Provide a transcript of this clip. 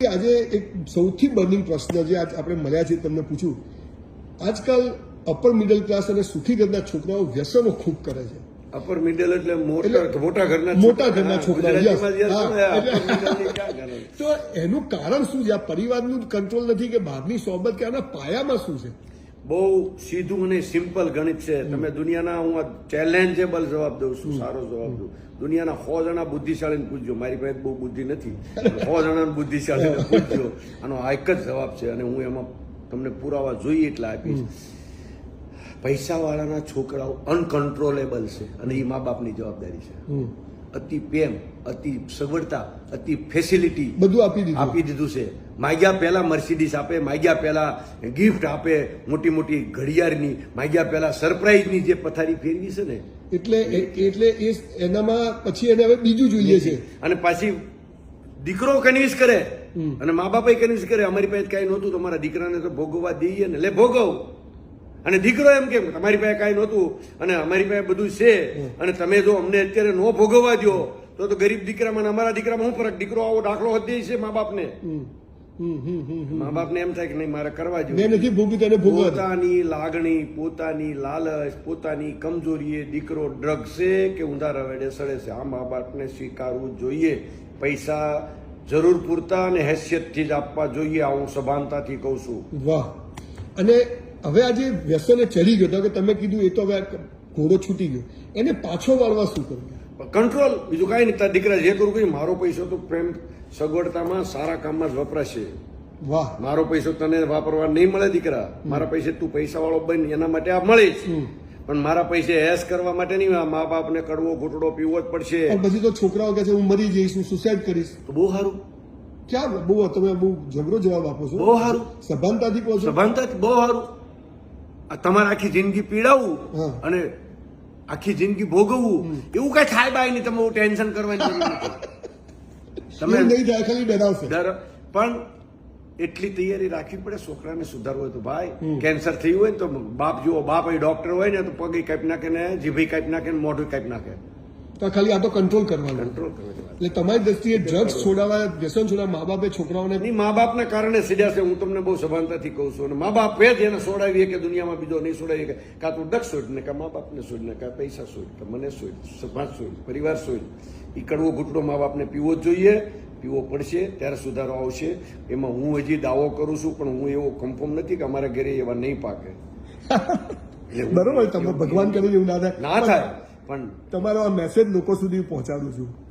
આજે એક સૌથી બર્નિંગ પ્રશ્ન જે આજ આપણે મળ્યા છે તમને પૂછ્યું આજકાલ અપર મિડલ ક્લાસ અને સુખી ઘરના છોકરાઓ વ્યસનો ખૂબ કરે છે. અપર મિડલ એટલે મોટા મોટા ઘરના મોટા ઘરના ગણો? તો એનું કારણ શું છે? આ પરિવારનું કંટ્રોલ નથી કે બહારની સોબત કે આના પાયામાં શું છે? બહુ સીધું અને સિમ્પલ ગણિત છે. તમે દુનિયાના હું ચેલેન્જેબલ જવાબ દઉં છું સારો જવાબ દઉં. દુનિયાના સો જણા બુદ્ધિશાળીને પૂછજો. મારી પાસે બહુ બુદ્ધિ નથી. સો જણા બુદ્ધિશાળીને પૂછજો. આનો એક જ જવાબ છે અને હું એમાં તમને પુરાવા જોઈએ એટલા આપીશ. પૈસાવાળાના છોકરાઓ અનકન્ટ્રોલેબલ છે અને એ મા બાપની જવાબદારી છે. અતિ પ્રેમ અતિ સગવડતા અતિ ફેસિલિટી બધું આપી દીધું. આપી દીધું છે. માગ્યા પહેલા મર્સિડીસ આપે માગ્યા પહેલા ગિફ્ટ આપે મોટી મોટી ઘડિયાળની માગ્યા પહેલા સરપ્રાઇઝની જે પથારી ફેરવી છે ને. એટલે એટલે એ એનામાં પછી એને હવે બીજું જોઈએ છે. અને પાછી દીકરો કન્વિન્સ કરે. અને મા બાપે કન્વિન્સ કરે અમારી પાસે કઈ નહોતું તમારા દીકરાને તો ભોગવવા દઈએ ને. લે ભોગવ. અને દીકરો એમ કેમ તમારી પાસે કાંઈ નહોતું અને અમારી પાસે બધું છે અને તમે જો અમને અત્યારે ન ભોગવવા દો તો તો ગરીબ દીકરામાં અમારા દીકરામાં શું ફરક? દીકરો આવો દાખલો હતી છે મા બાપને. હમ. હમ, હમ, હમ, હમ. મા બાપને એમ થાય કે નહીં મારે કરવા જોઈએ નથી ભોગવ્યું તેને. પોતાની લાગણી પોતાની લાલચ પોતાની કમજોરી એ દીકરો ડ્રગશે કે ઊંધા રવેડે સડે છે આ મા બાપને સ્વીકારવું જોઈએ પૈસા જરૂર પૂરતા અને હેસિયતથી જ આપવા જોઈએ આ હું સભાનતાથી કહું છું વાહ અને હવે આ જે વ્યસને ચડી ગયો તો કે તમે કીધું એ તો હવે ઘોડો છૂટી ગયો એને પાછો વાળવા શું કરવું કંટ્રોલ બીજું કાંઈ નહીં. તારા દીકરા જે કરું કઈ મારો પૈસો તો પ્રેમ સગવડતામાં સારા કામમાં જ વપરાશે. વાહ. મારો પૈસો તને વાપરવા નહીં મળે દીકરા. મારા પૈસે તું પૈસા વાળો બન એના માટે આ મળીશ પણ મારા પૈસે એસ કરવા માટે નહીં મા બાપને કડવો ઘૂંટડો પીવો જ પડશે. પછી તો છોકરાઓ કહે છે હું મરી જઈશ હું સુસાઇડ કરીશ. તો બહુ સારું. ક્યાં બહુ તમે બહુ જબરો જવાબ આપો છો. બહુ સારું. સભાનતાથી કહો છો સભાનતાથી બહુ સારું. આ તમારે આખી જિંદગી પીડાવવું હા. અને આખી જિંદગી ભોગવવું એવું કઈ થાય બાય નહીં તમે ટેન્શન કરવાની જરૂર નથી. તમે નહીં થાય ખાલી ડરાવશે. ડર. પણ એટલી તૈયારી રાખવી પડે છોકરાને સુધારવું હોય તો ભાઈ કેન્સર થયું હોય ને તો બાપ જુઓ બાપ એ ડોક્ટર હોય ને તો પગે કાપી નાખે ને જીભી કાપી નાખે ને મોઢું કાપી નાખે. તો ખાલી આ તો કંટ્રોલ કરવાનું. કંટ્રોલ એટલે તમારી દ્રષ્ટિએ ડ્રગ્સ છોડાવવા વ્યસન છોડાવવા મા બાપે છોકરાઓને નહીં મા બાપના કારણે સીધા છે હું તમને બહુ સભાનતાથી કહું છું. અને મા બાપ જ એને સોડાવીએ કે દુનિયામાં બીજો નહીં છોડાવીએ કે કાં તું ડ્રગ્સ છોડ ને કાં મા બાપને છોડ ને કાં પૈસા છોડ કે મને છોડ સમાજ છોડ પરિવાર છોડ એ કડવો ઘૂંટડો મા બાપને પીવો જ જોઈએ પીવો પડશે ત્યારે સુધારો આવશે. એમાં હું હજી દાવો કરું છું પણ હું એવો કન્ફર્મ નથી કે અમારા ઘરે એવા નહીં પાકે. બરોબર તમે ભગવાન કરીને એવું ના થાય ના થાય. પણ તમારો આ મેસેજ લોકો સુધી પહોંચાડું છું.